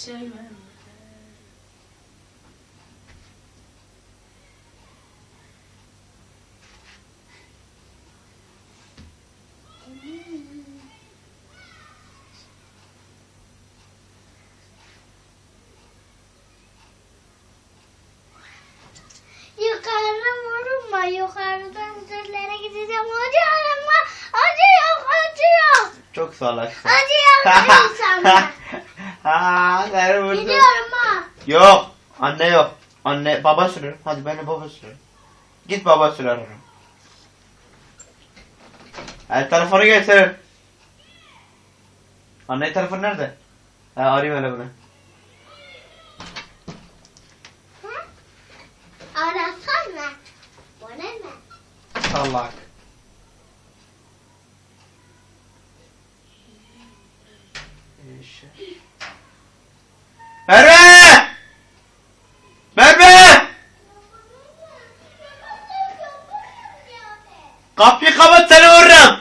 Sevmem. Yukarı vurma. Yukarıdan üzerlere gideceğim. Acı ama acı yok acı yok. Çok salaksın. Acı yok değil sana. ha, sen vurdun. Gidiyorum ha. Yok. Anne yok. Anne baba sürür. Hadi ben de baba sürür. Git baba sürer onu. El telefonu getir. Anne telefonu nerede? Ha, arayayım hele bunu. Arasana. O ne mi? Salak. Merve! Merve! Kapıyı kapat seni vururum.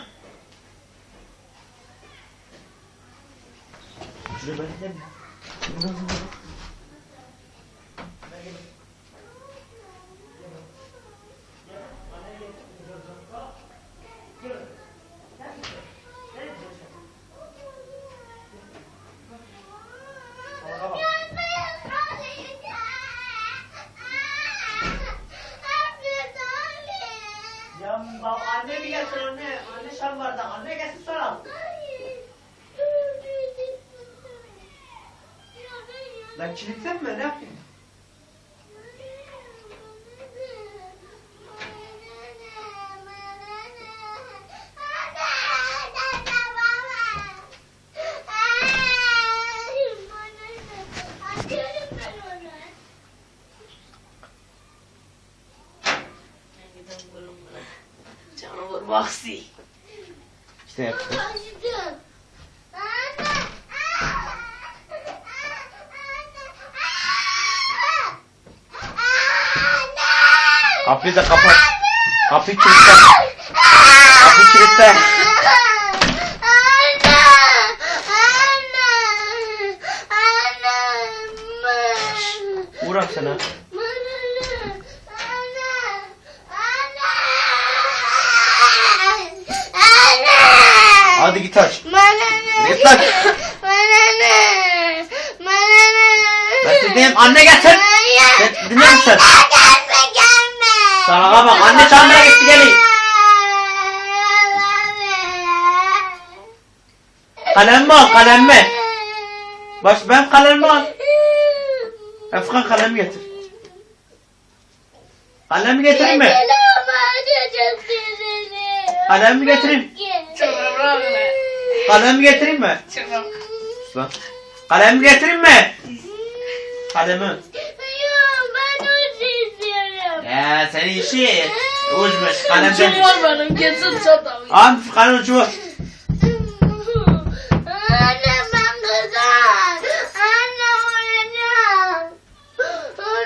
Ya bak getir anne? Anne şalvarda. Anne getir sonra. Lan kilitlenme ne yapayım? Kapıyı da kapat. Kapıyı kilitle. Kapıyı kilitle. Uğrak sana. Hadi git aç. Git aç. Ben dedim anne getir. Sen dinler misin? Gelme gelme. Sana bak anne çamlara gitti gelin. Kalem mi al kalem mi? Baş ben kalemi al. Efkan kalemi getir. Kalemi getireyim mi? Kalemi getireyim. Kalemi getireyim mi? Kalemi getireyim mi? Kalemi. Yok ben uç istiyorum. Ya senin işi uçmuş kalemden. Canavar benim kesin çatal. Am kalem ucu var. Anne ben kızım. Anne oynayacağım.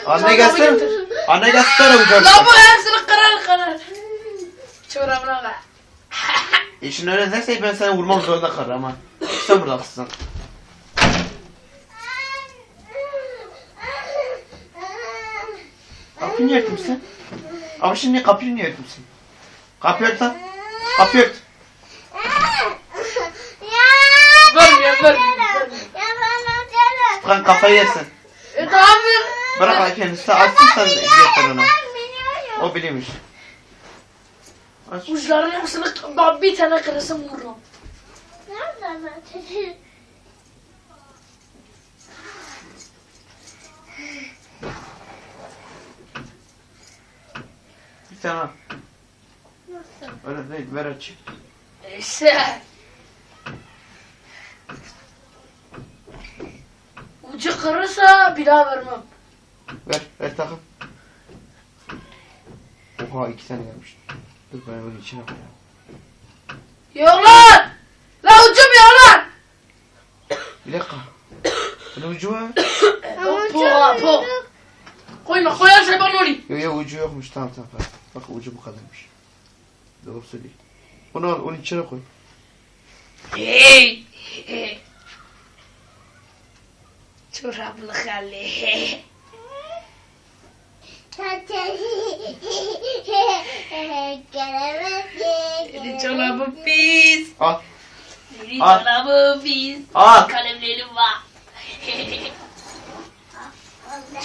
Anne gelsin. Anne gelsin de ucu. La bu hepsini kırar kırar. Çorabına ver. İşin öyle derse ben seni vurmam zorunda kalırım ha. Sen burada mısın? Kapıyı niye örtmüşsün? Abi şimdi kapıyı niye örtmüşsün? Kapıyı ört lan. Kapıyı ört. Ben açarım. Kan kafayı yersin. E tamam ver. Bırak kendisi açsın sen. Ben biliyorum. O biliyormuş. Aç. Ben bir tane kırısım vururum. Nereden açacağım? Al. Nasıl? Öyle değil ver aç. Neyse. Ucu kırırsa bir daha vermem. Ver ver takım. Oha iki tane gelmiş. Dur ben bunu içine koyayım. Yok lan! La ucum yok lan! Bir dakika. Bunun ucu bu ha bu. Koyma koyarsa ben olayım. Yok yok ucu yokmuş tamam tamam. tamam. Bak ucu bu kadarmış. Doğru söylüyor. Bunu al onun içine koy. Çorablı hali. Senin çorabın pis. Al. Senin Al. çorabın pis. Al. Kalemlerim var.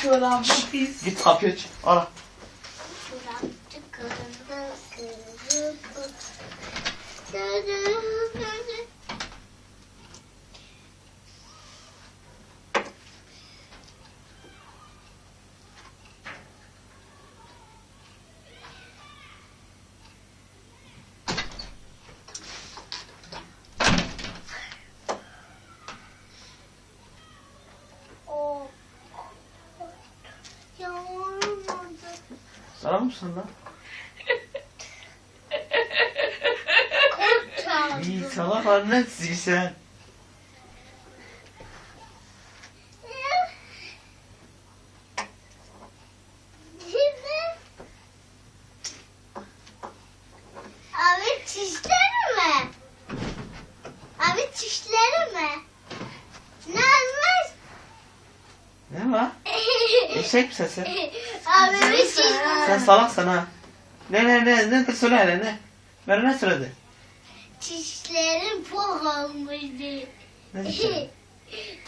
çorabın pis. Git kapıyı aç. Al. Sana mı sen lan? Salak annesi sen. Abi çişleri mi? Abi çişleri mi? Ne olmuş? Ne var? Eşek? Abi bir çiş. Sen salaksın ha. Ne ne ne ne söyle hele ne? Ver ne söyledi? Çişlerim pok olmuştu. Ne diyeceksin?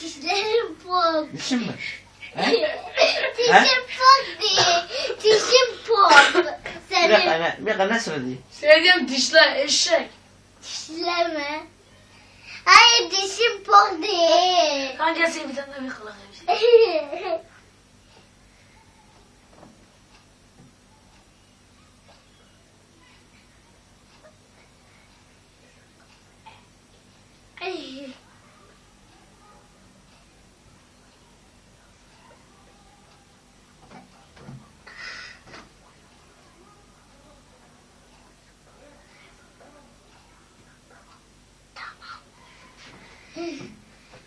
Dişlerim pok. Dişin mi? He? Dişim pok değil. Dişim pok. Bir dakika Senin ne, bir dakika ne söyledi? Sevdiğim dişler eşek. dişler mi? Hayır dişim pok değil. Hangisi bir tane bir kulak hepsi. Ay.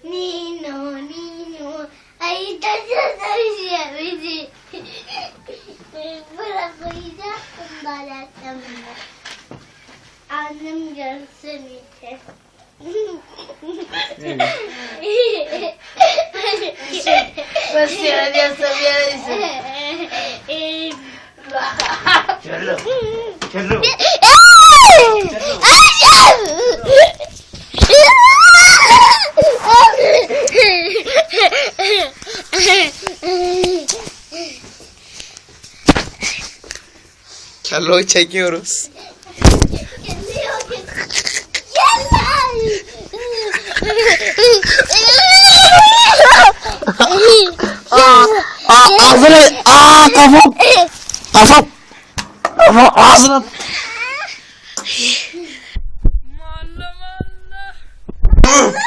Nino, Nino, ay taşımışım bizi. Bırakacaktım balatamını. Annem görsün işte. Ben sevdiğim sevdiğim Kello. Kello. Sherlock'u çekiyoruz. aa, aa, ağzını, aa kafam, kafam, kafam ağzına. Mallum Allah.